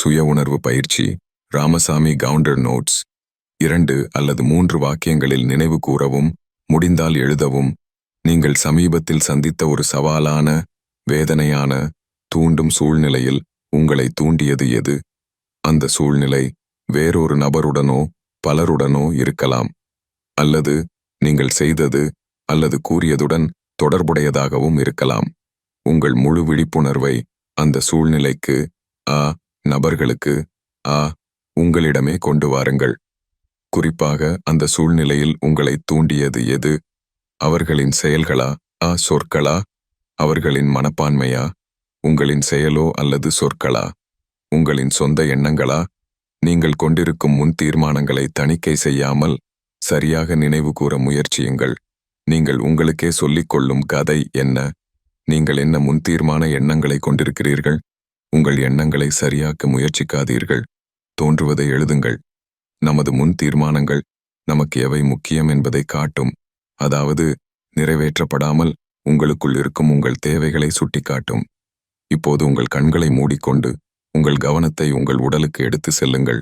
சுய உணர்வு பயிற்சி ராமசாமி கவுண்டர் நோட்ஸ் இரண்டு அல்லது மூன்று வாக்கியங்களில் நினைவு கூறவும் முடிந்தால் எழுதவும். நீங்கள் சமீபத்தில் சந்தித்த ஒரு சவாலான வேதனையான தூண்டும் சூழ்நிலையில் உங்களை தூண்டியது எது? அந்த சூழ்நிலை வேறொரு நபருடனோ பலருடனோ இருக்கலாம். அல்லது நீங்கள் செய்தது அல்லது கூறியதுடன் தொடர்புடையதாகவும் இருக்கலாம். உங்கள் முழு விழிப்புணர்வை அந்த சூழ்நிலைக்கு அ நபர்களுக்கு ஆ உங்களிடமே கொண்டு வாருங்கள். குறிப்பாக அந்த சூழ்நிலையில் உங்களை தூண்டியது எது? அவர்களின் செயல்களா? ஆ சொற்களா? அவர்களின் மனப்பான்மையா? உங்களின் செயலோ அல்லது சொற்களா? உங்களின் சொந்த எண்ணங்களா? நீங்கள் கொண்டிருக்கும் முன் தீர்மானங்களை தணிக்கை செய்யாமல் சரியாக நினைவு கூற முயற்சியுங்கள். நீங்கள் உங்களுக்கே சொல்லிக் கொள்ளும் கதை என்ன? நீங்கள் என்ன முன் தீர்மான எண்ணங்களை கொண்டிருக்கிறீர்கள்? உங்கள் எண்ணங்களை சரியாக்க முயற்சிக்காதீர்கள். தோன்றுவதை எழுதுங்கள். நமது முன் தீர்மானங்கள் நமக்கு எவை முக்கியம் என்பதை காட்டும். அதாவது நிறைவேற்றப்படாமல் உங்களுக்குள் இருக்கும் உங்கள் தேவைகளை சுட்டிக்காட்டும். இப்போது உங்கள் கண்களை மூடிக்கொண்டு உங்கள் கவனத்தை உங்கள் உடலுக்கு எடுத்து செல்லுங்கள்.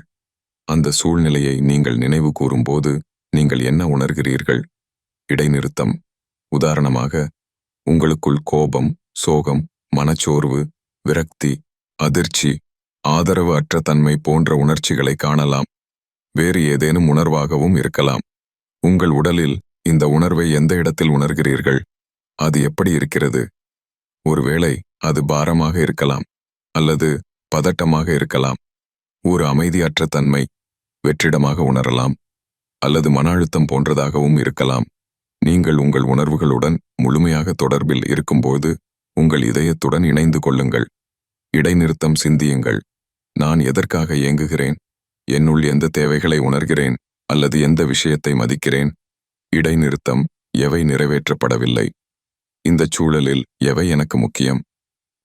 அந்த சூழ்நிலையை நீங்கள் நினைவு கூறும்போது நீங்கள் என்ன உணர்கிறீர்கள்? இடைநிறுத்தம். உதாரணமாக உங்களுக்குள் கோபம் சோகம் மனச்சோர்வு விரக்தி அதிர்ச்சி ஆதரவு அற்ற தன்மை போன்ற உணர்ச்சிகளை காணலாம். வேறு ஏதேனும் உணர்வாகவும் இருக்கலாம். உங்கள் உடலில் இந்த உணர்வை எந்த இடத்தில் உணர்கிறீர்கள்? அது எப்படி இருக்கிறது? ஒருவேளை அது பாரமாக இருக்கலாம் அல்லது பதட்டமாக இருக்கலாம். ஒரு அமைதியற்ற தன்மை வெற்றிடமாக உணரலாம் அல்லது மன அழுத்தம் போன்றதாகவும் இருக்கலாம். நீங்கள் உங்கள் உணர்வுகளுடன் முழுமையாக தொடர்பில் இருக்கும்போது உங்கள் இதயத்துடன் இணைந்து கொள்ளுங்கள். இடைநிறுத்தம் சிந்தியுங்கள். நான் எதற்காக இயங்குகிறேன் என்னுள் எந்த தேவைகளை உணர்கிறேன்? அல்லது எந்த விஷயத்தை மதிக்கிறேன்? இடைநிறுத்தம் எவை நிறைவேற்றப்படவில்லை? இந்த சூழலில் எவை எனக்கு முக்கியம்?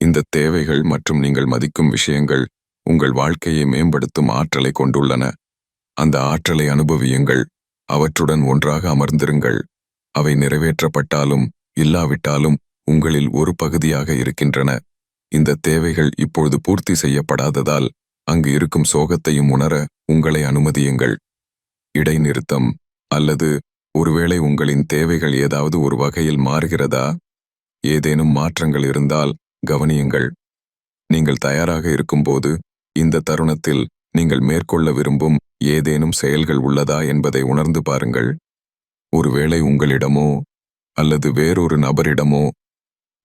இந்த தேவைகள் மற்றும் நீங்கள் மதிக்கும் விஷயங்கள் உங்கள் வாழ்க்கையை மேம்படுத்தும் ஆற்றலை கொண்டுள்ளன. அந்த ஆற்றலை அனுபவியுங்கள். அவற்றுடன் ஒன்றாக அமர்ந்திருங்கள். அவை நிறைவேற்றப்பட்டாலும் இல்லாவிட்டாலும் உங்களில் ஒரு பகுதியாக இருக்கின்றன. இந்த தேவைகள் இப்பொழுது பூர்த்தி செய்யப்படாததால் அங்கு இருக்கும் சோகத்தையும் உணர உங்களை அனுமதியுங்கள். இடைநிறுத்தம் அல்லது ஒருவேளை உங்களின் தேவைகள் ஏதாவது ஒரு வகையில் மாறுகிறதா? ஏதேனும் மாற்றங்கள் இருந்தால் கவனியுங்கள். நீங்கள் தயாராக இருக்கும்போது இந்த தருணத்தில் நீங்கள் மேற்கொள்ள விரும்பும் ஏதேனும் செயல்கள் உள்ளதா என்பதை உணர்ந்து பாருங்கள். ஒருவேளை உங்களிடமோ அல்லது வேறொரு நபரிடமோ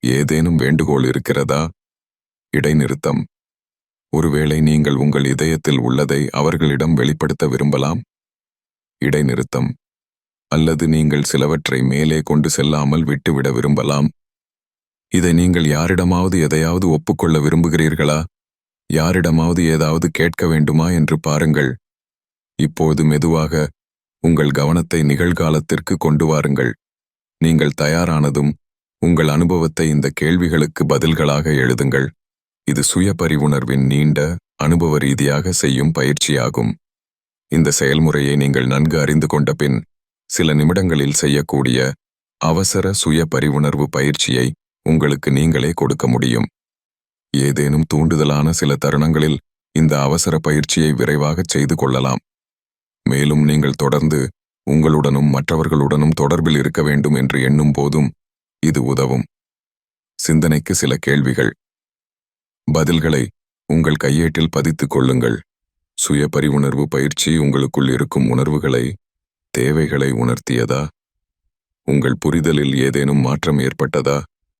ஏதேனும் வேண்டுகோள் இருக்கிறதா? இடைநிறுத்தம். ஒருவேளை நீங்கள் உங்கள் இதயத்தில் உள்ளதை அவர்களிடம் வெளிப்படுத்த விரும்பலாம்? இடைநிறுத்தம். அல்லது நீங்கள் சிலவற்றை மேலே கொண்டு செல்லாமல் விட்டுவிட விரும்பலாம்? இதை நீங்கள் யாரிடமாவது எதையாவது ஒப்புக்கொள்ள விரும்புகிறீர்களா? யாரிடமாவது ஏதாவது கேட்க வேண்டுமா என்று பாருங்கள். இப்போது மெதுவாக உங்கள் கவனத்தை நிகழ்காலத்திற்கு கொண்டு வாருங்கள். நீங்கள் தயாரானதும் உங்கள் அனுபவத்தை இந்த கேள்விகளுக்கு பதில்களாக எழுதுங்கள். இது சுய பரிவுணர்வின் நீண்ட அனுபவ ரீதியாக செய்யும் பயிற்சியாகும். இந்த செயல்முறையை நீங்கள் நன்கு அறிந்து கொண்ட பின் சில நிமிடங்களில் செய்யக்கூடிய அவசர சுய பரிவுணர்வு பயிற்சியை உங்களுக்கு நீங்களே கொடுக்க முடியும். ஏதேனும் தூண்டுதலான சில தருணங்களில் இந்த அவசர பயிற்சியை விரைவாகச் செய்து கொள்ளலாம். மேலும் நீங்கள் தொடர்ந்து உங்களுடனும் மற்றவர்களுடனும் தொடர்பில் இருக்க வேண்டும் என்று எண்ணும் போதும் இது உதவும். சிந்தனைக்கு சில கேள்விகள். பதில்களை உங்கள் கையேட்டில் பதித்துக் கொள்ளுங்கள். சுய பரிவுணர்வு பயிற்சி உங்களுக்குள் இருக்கும் உணர்வுகளை தேவைகளை உணர்த்தியதா? உங்கள் புரிதலில் ஏதேனும் மாற்றம் ஏற்பட்டதா?